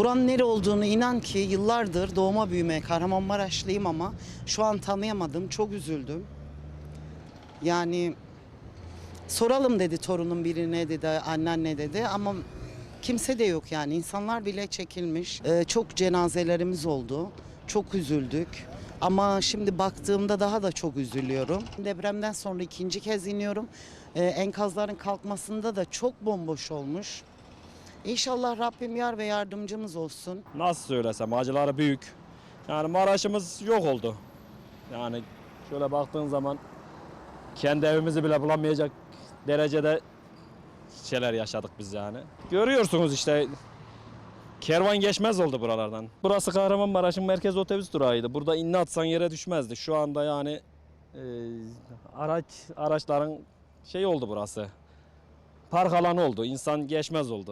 Buranın nere olduğunu inan ki yıllardır doğma büyüme Kahramanmaraşlıyım ama şu an tanıyamadım. Çok üzüldüm. Yani soralım dedi torunun birine dedi, anneanne dedi ama kimse de yok yani. insanlar bile çekilmiş. Ee, çok cenazelerimiz oldu. Çok üzüldük. Ama şimdi baktığımda daha da çok üzülüyorum. Depremden sonra ikinci kez iniyorum. Ee, enkazların kalkmasında da çok bomboş olmuş. İnşallah Rabbim yar ve yardımcımız olsun. Nasıl söylesem acıları büyük. Yani Maraş'ımız yok oldu. Yani şöyle baktığın zaman kendi evimizi bile bulamayacak derecede şeyler yaşadık biz yani. Görüyorsunuz işte kervan geçmez oldu buralardan. Burası Kahramanmaraş'ın merkez otobüs durağıydı. Burada inne atsan yere düşmezdi. Şu anda yani e, araç araçların şey oldu burası. Park alanı oldu. İnsan geçmez oldu.